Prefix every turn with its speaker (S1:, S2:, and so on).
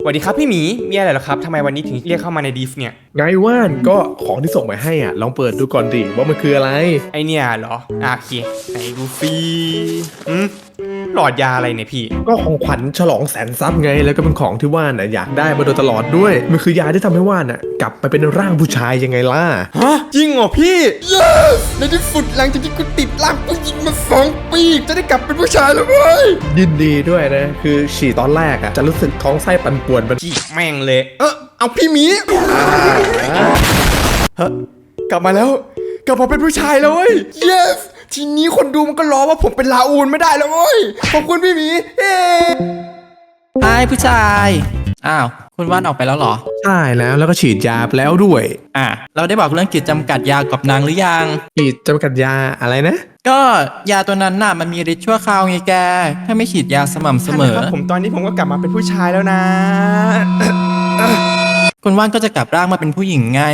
S1: สวัสดีครับพี่หมี มีอะไรเหรอครับทำไมวันนี้ถึงเรียกเข้ามาในดิฟเนี่ย
S2: ไงว่านก็ของที่ส่งไปให้อะ ลองเปิดดูก่อนดิว่ามันคืออะไร
S1: ไอเนี่ยเหรออะโอเคไหนดูฟรีอืม หลอดยาอะไรเนี่ยพี่
S2: ก็ของขวัญฉลองแสนทรัพย์ไง แล้วก็เป็นของที่ว่านน่ะอยากได้มาโดยตลอดด้วย มันคือยาที่ทำให้ว่านน่ะกลับไปเป็นร่างผู้ชายยังไงล่ะ
S1: ฮะจริงเหรอพี่
S3: yes ในที่สุดหลังจากที่กูติดร่างผู้หญิงมาสองปี จะได้กลับเป็นผู้ชายแล้วเว้ย
S2: ยินดีด้วยนะ คือฉี่ตอนแรกอะจะรู้สึกท้องไส้ปั่นป่วนมัน
S1: จีบแม่งเลย
S3: เออเอาพี่หมี
S1: ฮะกลับมาแล้ว กลับมาเป็นผู้ชายแล้วเว้ย
S3: yes ทีนี้คนดูมันก็รอว่าผมเป็นลาอูนไม่ได้แล้วเว้ย ขอบคุณพี่หมีเย้
S4: ไอ้ผู้ชาย อ้าว คุณว่านออกไปแล้วเหรอ
S2: ใช่แล้วแล้วก็ฉีดยาไปแล้วด้วย
S4: อะ เราได้บอกเรื่องกิจจำกัดยากับนางหรือยัง
S2: ฉีดจำกัดยาอะไรนะ
S4: ก็ยาตัวนั้นน่ะมันมีฤทธิ์ชั่วคราวไงแก ถ้าไม่ฉีดยาสม่ำเสมอ
S1: ครับผมตอนนี้ผมก็กลับมาเป็นผู้ชายแล้วนะ
S4: คุณว่านก็จะกลับร่างมาเป็นผู้หญิงไง